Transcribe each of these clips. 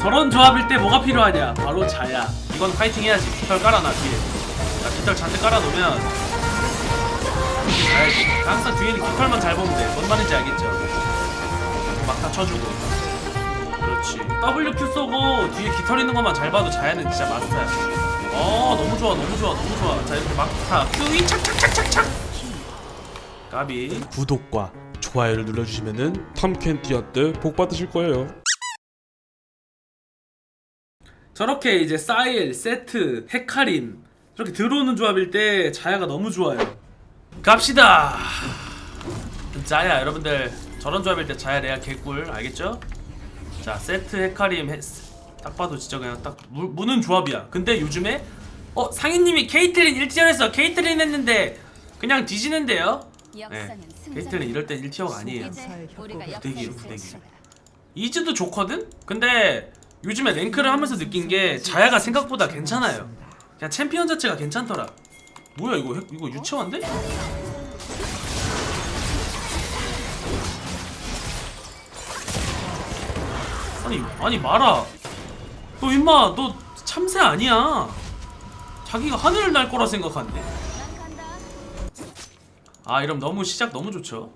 저런 조합일 때 뭐가 필요하냐? 바로 자야. 이건 파이팅 해야지. 깃털 깔아놔 뒤에. 나 깃털 잔뜩 깔아놓으면 자야지. 항상 뒤에는 깃털만 잘 보면 돼. 뭔 말인지 알겠죠? 막 다 쳐주고. 그렇지. WQ 쏘고 뒤에 깃털 있는 것만 잘 봐도 자야는 진짜 마스터야. 어 너무 좋아 너무 좋아 너무 좋아. 자 이렇게 막타 큐이 착착착착착. 까비. 구독과 좋아요를 눌러주시면은 탐켄티아 때복 받으실 거예요. 저렇게 이제 사일, 세트, 헤카림 저렇게 들어오는 조합일 때 자야가 너무 좋아요. 갑시다. 자야 여러분들 저런 조합일 때 자야 레알 개꿀 알겠죠? 자 세트 헤카림 해, 딱 봐도 진짜 그냥 딱 무, 무는 조합이야. 근데 요즘에 어 상인님이 케이틀린 1티어에서 케이틀린 했는데 그냥 뒤지는데요? 네. 케이틀린 이럴 땐 1티어가 아니에요. 부대기예요, 부대기. 이즈도 좋거든? 근데 요즘에 랭크를 하면서 느낀 게 자야가 생각보다 괜찮아요. 그냥 챔피언 자체가 괜찮더라. 뭐야 이거 핵- 이거 유치원인데? 아니 아니 마라. 너 임마 너 참새 아니야. 자기가 하늘을 날 거라 생각한대. 아 이러면 너무 시작 너무 좋죠.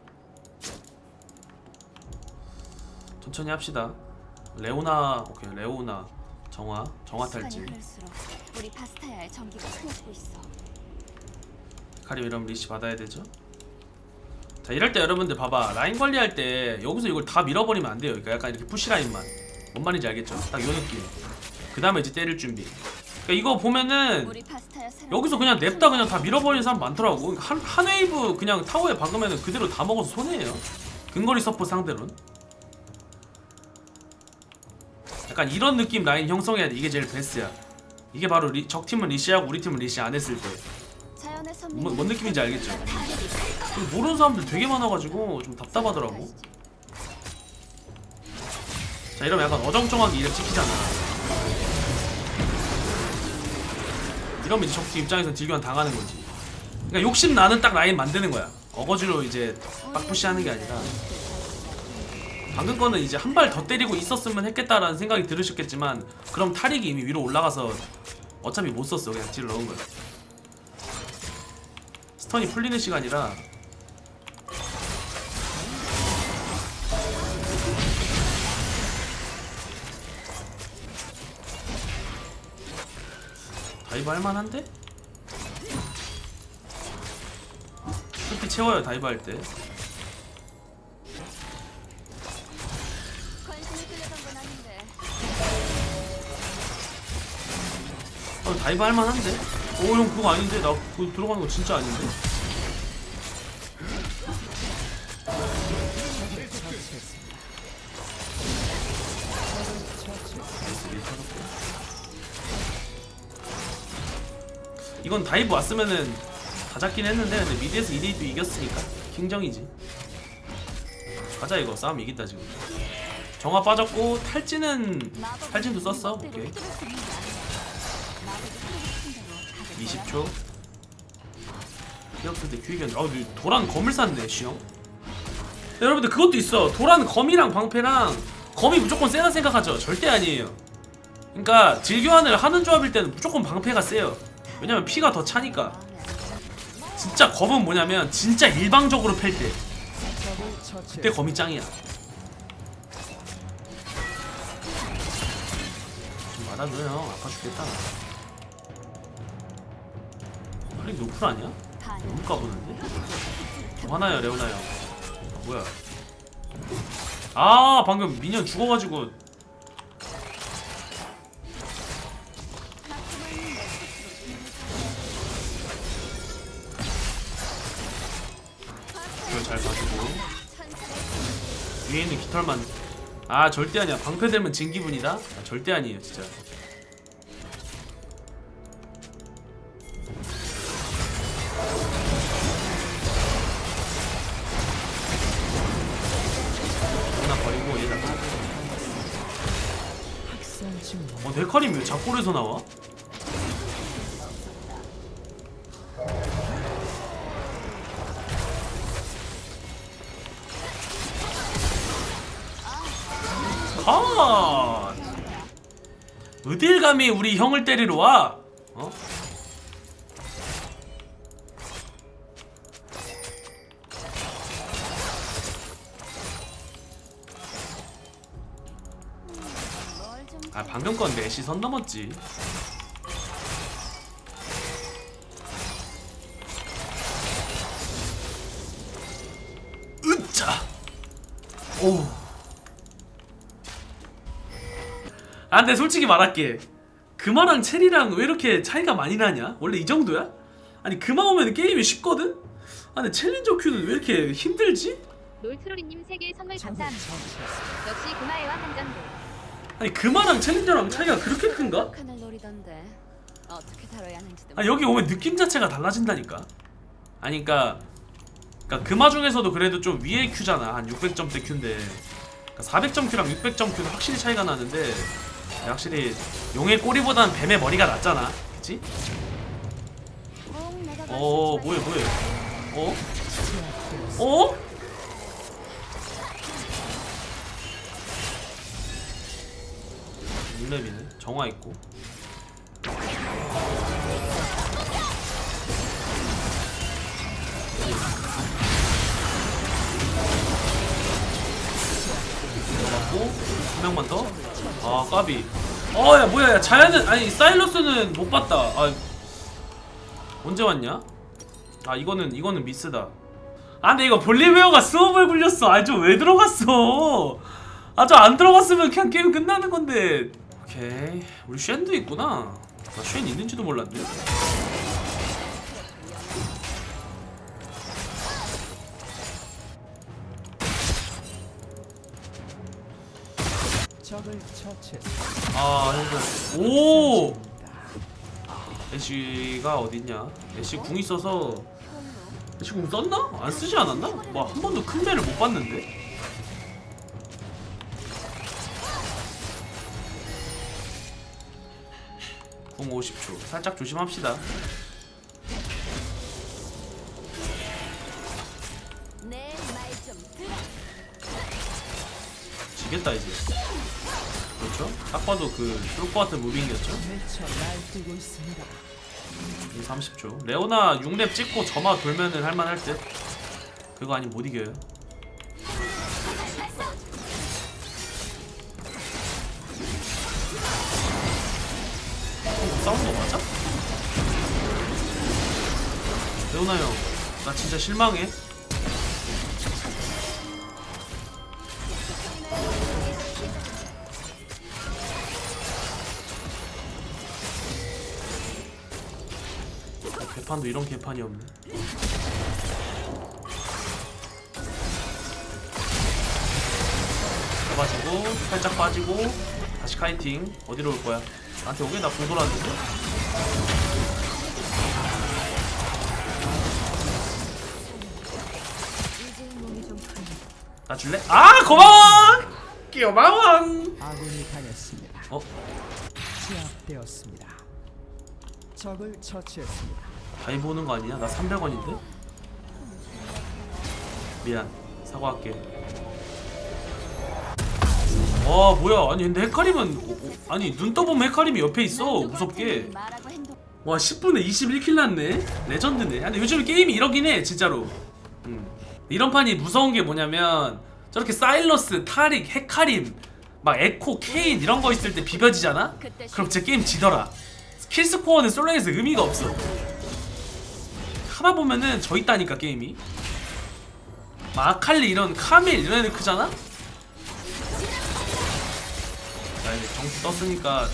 천천히 합시다. 레오나 오케이 레오나 정화 정화 탈진 우리 파스타야의 전기가 흐려지고 있어. 카리 이러면 리시 받아야 되죠. 자 이럴 때 여러분들 봐봐 라인 관리할 때 여기서 이걸 다 밀어버리면 안 돼요. 그러니까 약간 이렇게 푸시 라인만 뭔 말인지 알겠죠? 딱 요 느낌. 그 다음에 이제 때릴 준비. 그러니까 이거 보면은 우리 파스타야 사랑. 여기서 그냥 냅다 그냥 다 밀어버리는 사람 많더라고. 한, 한 웨이브 그냥 타워에 박으면 그대로 다 먹어서 손해예요. 근거리 서포 상대로는. 약간 이런 느낌 라인 형성해야 돼. 이게 제일 베스트야. 이게 바로 리, 적 팀은 리시하고 우리 팀은 리시 안 했을 때. 선물. 뭔- 뭔 느낌인지 알겠죠? 모르는 사람들 되게 많아가지고 좀 답답하더라고. 자 이러면 약간 어정쩡하게 이름 찍히잖아. 이러면 이제 적팀 입장에서 딜교환 당하는 거지. 그러니까 욕심 나는 딱 라인 만드는 거야. 어거지로 이제 빡푸시 하는 게 아니라. 방금 거는 이제 한 발 더 때리고 있었으면 했겠다라는 생각이 들으셨겠지만 그럼 탈익이 이미 위로 올라가서 어차피 못 썼어 그냥 딜을 넣은 거야. 스턴이 풀리는 시간이라 다이브 할만한데? 스피 채워요 다이브 할때 어, 다이브 할만한데? 오 형 그거 아닌데? 나 그거 들어가는 거 진짜 아닌데? 이건 다이브 왔으면은 다 잡긴 했는데 근데 미드에서 2대2도 이겼으니까 킹정이지 가자 이거 싸움 이긴다 지금 정화 빠졌고 탈진은 탈진도 썼어 오케이 20초. 기억할 때 귀견 아 근데 도란 검을 샀네 시영. 여러분들 그것도 있어. 도란 검이랑 방패랑 검이 무조건 세다 생각하죠? 절대 아니에요. 그러니까 딜교환을 하는 조합일 때는 무조건 방패가 세요. 왜냐면 피가 더 차니까. 진짜 검은 뭐냐면 진짜 일방적으로 팰 때. 그때 검이 짱이야. 좀 맞아줘요. 아파 죽겠다 할릭 노플 아니야? 너무 까보는데? 하나야 레오나야. 아, 뭐야? 아 방금 미니언 죽어가지고. 이걸 잘 봐주고. 위에 있는 깃털만. 아 절대 아니야. 방패 들면 진 기분이다? 아, 절대 아니에요 진짜 작골에서 나와? 컷! 어딜 감히 우리 형을 때리러 와? 어? 방금 건 넷이 선 넘었지. 으짜. 오. 아 근데 솔직히 말할게. 금화랑 체리랑 왜 이렇게 차이가 많이 나냐? 원래 이 정도야? 아니 금화 오면 게임이 쉽거든? 아 근데 챌린저 큐는 왜 이렇게 힘들지? 롤트로리님 세계 선물 감사합니다. 역시 금화애와 한정도. 아니 금화랑 챌린저랑 차이가 그렇게 큰가? 칸을 노리던데 어떻게 다뤄야 하는지도 아 여기 오면 느낌 자체가 달라진다니까. 아니 그니까 그니까 금화 중에서도 그래도 좀 위에 큐잖아 한 600점대 큐인데 그러니까 400점 큐랑 600점 큐는 확실히 차이가 나는데 확실히 용의 꼬리보단 뱀의 머리가 낫잖아 그치? 꼭 내가 갈어 뭐해 있어. 뭐해 어? 어? 룰렘이네 정화 있고 맞고 한 명만 더. 아 까비. 어야 뭐야 야 자야는 아니 사일러스는 못 봤다. 아 언제 왔냐? 아 이거는 이거는 미스다. 아 근데 이거 볼리베어가 수업을 굴렸어. 아좀왜 들어갔어? 아저 안 들어갔으면 그냥 게임 끝나는 건데. 오케이 우리 쉔도 있구나. 나쉔 있는지도 몰랐네. 처치했습니다. 아 형들 오 애쉬가 어딨냐? 애쉬 궁 있어서 애쉬 궁 썼나? 안 쓰지 않았나? 뭐한 번도 큰 배를 못 봤는데. 궁 50초 살짝 조심합시다. 지겠다 이제. 그렇죠? 딱 봐도 그 쫄것 같은 무빙이었죠. 미쳐 날뛰고 있습니다. 이 30초. 레오나 6렙 찍고 점화 돌면은 할만할 듯. 그거 아니면 못 이겨요. 레오나 형, 나 진짜 실망해. 개판도 이런 개판이 없네. 잡아주고 살짝 빠지고 다시 카이팅 어디로 올 거야? 나한테 오게 나 공 돌았는데. 나 줄래? 아 고마워. 고마워. 아군이 당했습니다. 어? 제압되었습니다. 적을 처치했습니다. 다이 보는 거 아니냐? 나 300원인데? 미안 사과할게 와 뭐야 아니 근데 헤카림은 어, 어, 아니 눈 떠보면 헤카림이 옆에 있어 무섭게 와 10분에 21킬 났네 레전드네 근데 요즘 게임이 이러긴 해 진짜로 음. 이런 판이 무서운 게 뭐냐면 저렇게 사일러스, 타릭, 헤카림 막 에코, 케인 이런 거 있을 때 비벼지잖아? 그럼 제 게임 지더라. 킬스코어는 솔랭에서 의미가 없어. 하다 보면은 져 있다니까 게임이. 막 아칼리 이런 카밀 이런 애들 크잖아? 자 이제 정수 떴으니까.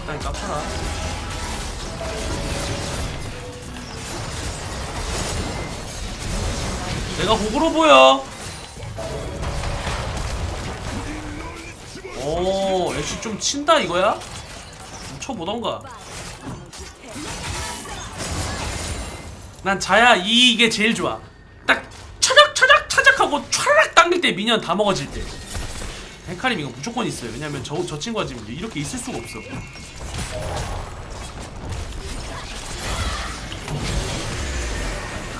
일단 깝쳐라 내가 호구로 보여. 오 애쉬 좀 친다 이거야? 좀 쳐보던가. 난 자야 이게 제일 좋아. 딱 차작 차작 차작하고 촤락 당길 때 미니언 다 먹어질 때. 헤카림 이거 무조건 있어요. 왜냐면 저, 저 친구가 지금 이렇게 있을 수가 없어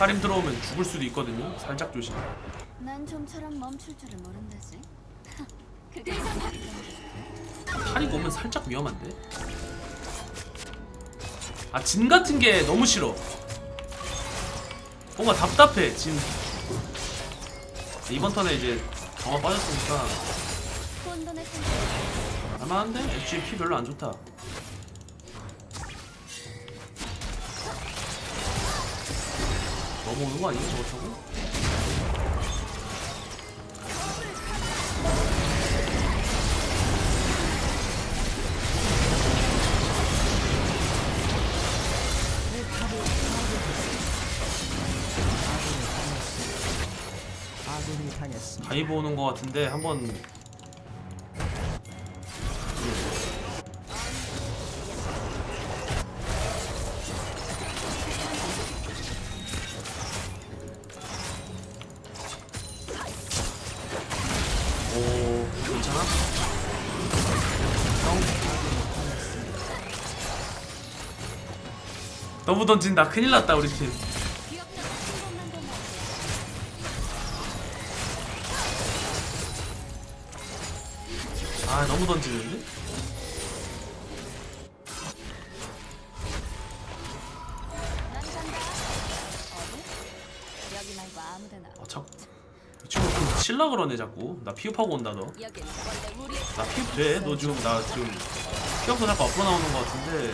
카림 들어오면 죽을 수도 있거든요. 살짝 조심. 난 좀처럼 멈출 줄을 모른다지. 그게 사리고 오면 살짝 위험한데? 아 진 같은 게 너무 싫어. 뭔가 답답해 진. 이번 턴에 이제 정화 빠졌으니까. 할만한데? 엣지 피 별로 안 좋다 넘어오는 거 아니야 저거 타고? 다이브 오는 거 같은데 한번 너무 던진다 큰일 났다 우리 팀. 아 너무 던지는데? 아 자꾸 이 친구 좀 칠라 그러네 자꾸 나 피업하고 온다 너 나 피업 돼? 너 지금 나 지금 피업도 자꾸 앞으로 나오는 거 같은데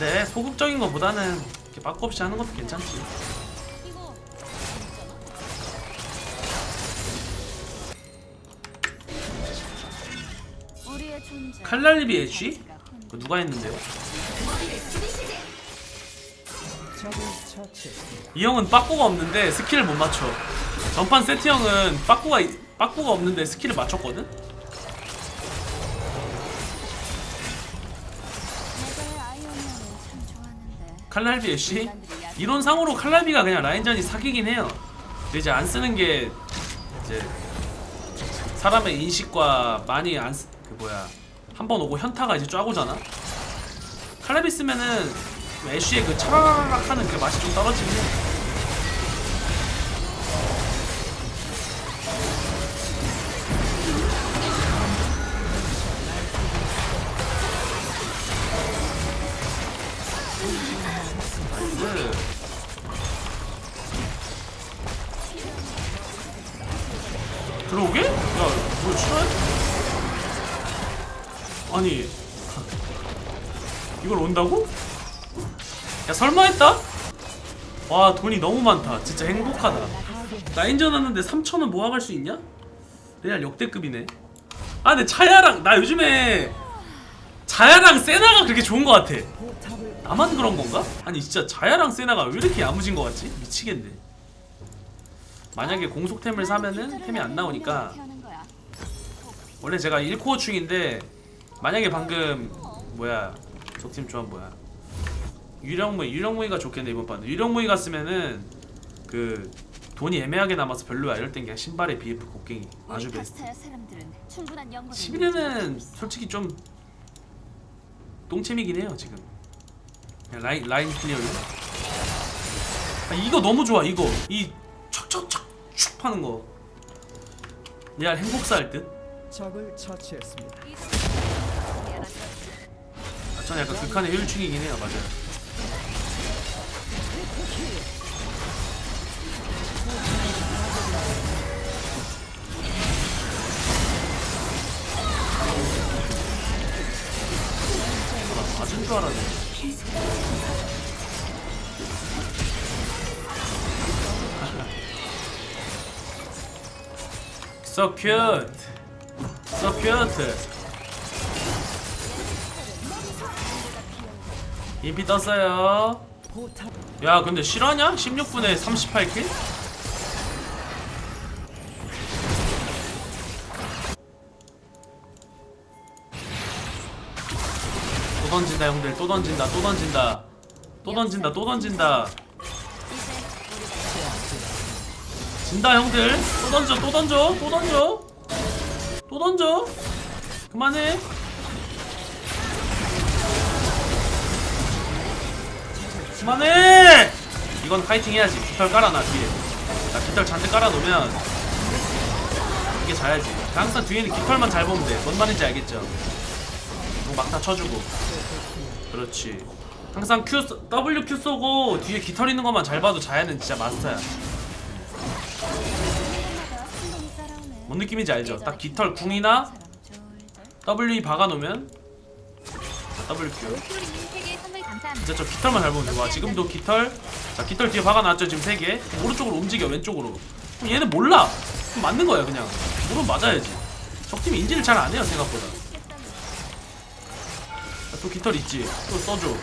근데 소극적인 거보다는 이렇게 빠꾸 없이 하는 것도 괜찮지. 칼날리비 애쉬? 그거 누가 했는데요? 이 형은 빠꾸가 없는데 스킬을 못 맞춰. 전판 세트 형은 빠꾸가 이- 빠꾸가 없는데 스킬을 맞췄거든. 칼날비 애쉬 이론상으로 칼날비가 그냥 라인전이 사기긴 해요. 근데 이제 안 쓰는 게 이제 사람의 인식과 많이 안 쓰, 그 뭐야 한 번 오고 현타가 이제 쫙 오잖아. 칼날비 쓰면은 애쉬의 그 차라락 하는 그 맛이 좀 떨어지긴 해. 아니, 이걸 온다고? 야, 설마 했다? 와, 돈이 너무 많다. 진짜 행복하다. 라인전 하는데 3천원 모아갈 수 있냐? 레알 역대급이네. 아, 근데 차야랑, 나 요즘에 자야랑 세나가 그렇게 좋은 것 같아. 나만 그런 건가? 아니 진짜 자야랑 세나가 왜 이렇게 야무진 것 같지? 미치겠네. 만약에 공속템을 사면은 템이 안 나오니까 원래 제가 1코어 충인데 만약에 방금 뭐야 적팀 조합 뭐야? 유령무이 유령무이가 좋겠네 이번 판 유령무이 갔으면은 그 돈이 애매하게 남아서 별로야 이럴 땐 그냥 신발에 BF 곡괭이 아주 베스트 사람들은. 충분한 연구를 11회는 솔직히 좀 똥챔이긴 해요 지금. 그냥 라인 라인 클리어요. 아, 이거 너무 좋아 이거. 이 촥촥촥 축 하는 거. 레알 행복사 할 듯. 적을 처치했습니다. 아, 저는 약간 극한의 효율충이긴 해요. 맞아요. So cute. So cute 인피 떴어요. 야 근데 실화냐? 16분에 38킬? 또 던진다 형들. 또 던진다 또 던진다. 또 던진다 또 던진다. 진다 형들. 또 던져 또 던져 또 던져. 또 던져. 그만해 그만해 이건 파이팅 해야지. 깃털 깔아놔 뒤에. 나 깃털 잔뜩 깔아놓으면 이게 자야지. 항상 뒤에는 깃털만 잘 보면 돼 뭔 말인지 알겠죠? 뭐 막다 쳐주고. 그렇지. 항상 Q 쏘- W Q 쏘고 뒤에 깃털 있는 것만 잘 봐도 자야는 진짜 마스터야. 뭔 느낌인지 알죠? 딱 깃털 궁이나 W 박아놓으면 W 진짜 저 깃털만 잘 보면 돼. 와 지금도 깃털 자 깃털 뒤에 박아놨죠 지금 세 개. 오른쪽으로 움직여 왼쪽으로. 그럼 얘는 몰라. 그럼 맞는 거야 그냥. 물은 맞아야지. 적팀이 인지를 잘 안 해요 생각보다. 자, 또 깃털 있지. 또 써줘.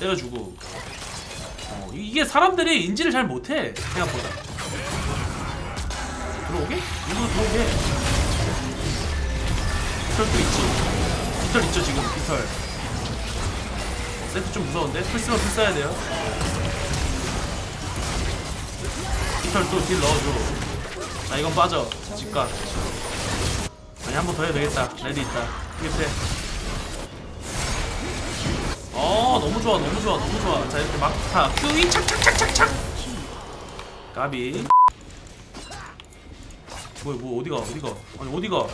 때려주고. 어, 이- 이게 사람들이 인지를 잘 못해 생각보다. 들어오게? 이거 들어오게. 깃털 또 있지. 깃털 있죠 지금 깃털. 세트 좀 무서운데? 풀 쓰면 풀 써야 돼요. 깃털 또 딜 넣어줘. 자, 이건 빠져. 집가. 아니, 한 번 더 해도 되겠다. 레디 있다. 이렇게 어, 너무 좋아, 너무 좋아, 너무 좋아. 자, 이렇게 막타. 큐이 착착착착착. 까비. 뭐야, 뭐, 어디가, 어디가. 아니, 어디가.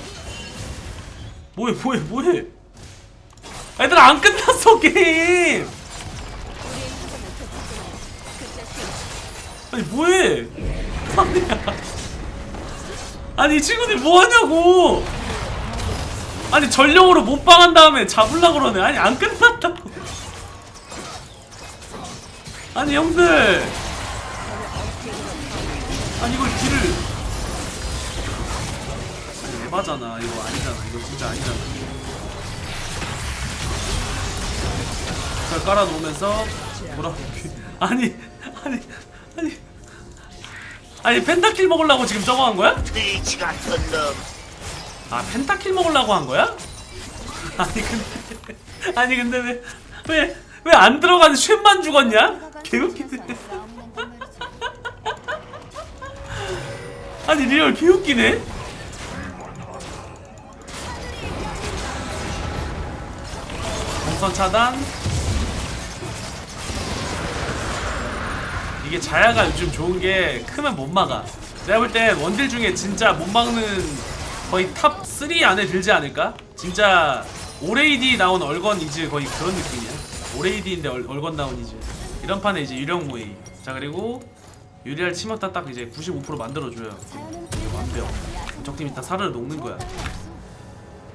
뭐해, 뭐해, 뭐해. 얘들아, 안 끝났어, 게임! 아니 뭐해? 아니야. 아니 이 친구들 뭐 하냐고? 아니 전령으로 못방한 다음에 잡으려 그러네. 아니 안 끝났다고. 아니 형들. 아니 이걸 길을. 아니 에바잖아. 이거 아니잖아. 이거 진짜 아니잖아. 잘 깔아놓으면서 뭐라 아니 아니 아니 아니 펜타킬 먹으려고 지금 저거 한 거야? 돼지 같은 놈. 아 펜타킬 먹으려고 한 거야? 아니 근데 아니 근데 왜 왜 왜 안 들어가는 쉔만 죽었냐? 개웃기네 아니 리얼 개웃기네 공선 차단 이게 자야가 요즘 좋은 게 크면 못 막아. 내가 볼때 원딜 중에 진짜 못 막는 거의 탑 3 안에 들지 않을까? 진짜 오레이디 나온 얼건 이즈 거의 그런 느낌이야. 오레이디인데 얼, 얼건 나온 이즈. 이런 판에 이제 유령 모이. 자 그리고 유리알 치명타 딱 이제 95% 만들어줘요. 완벽. 적팀 일단 살을 녹는 거야.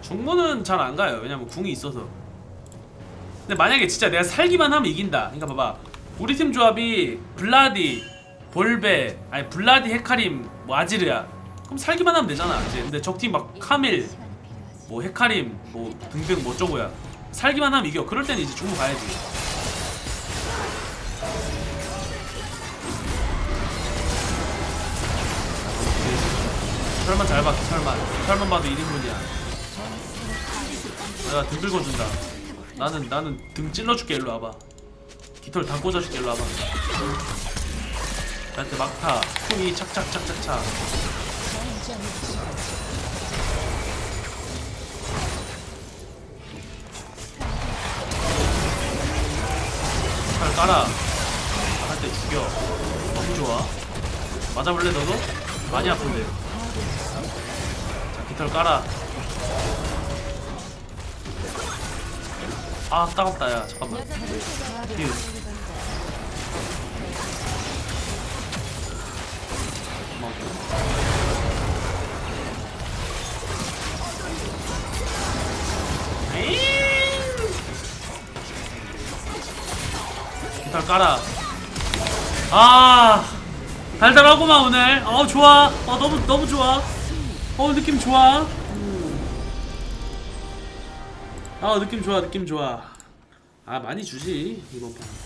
중문은 잘 안 가요. 왜냐면 궁이 있어서. 근데 만약에 진짜 내가 살기만 하면 이긴다. 그러니까 봐봐. 우리 팀 조합이 블라디, 볼베, 아니 블라디, 헤카림, 뭐 아지르야. 그럼 살기만 하면 되잖아. 이제 근데 적팀 막 카밀, 뭐 헤카림, 뭐 등등 뭐 어쩌고야. 살기만 하면 이겨. 그럴 때는 이제 중국 가야지. 설만 잘 봐, 설만. 설만 봐도 1인분이야. 내가 등 긁어준다. 나는 나는 등 찔러줄게 일로 와봐. 깃털 다 꽂아줄게 일로 와봐. 나한테 막타, 쿵이 착착착착착. 잘 깔아. 할때 죽여. 너무 좋아. 맞아볼래 너도? 많이 아픈데. 자 깃털 깔아. 아 따갑다 야 잠깐만. 힐. 깔아. 아 달달하구만 오늘. 어 좋아. 어 너무 너무 좋아. 어 느낌 좋아. 음. 아 느낌 좋아 느낌 좋아. 아 많이 주지 이번 판.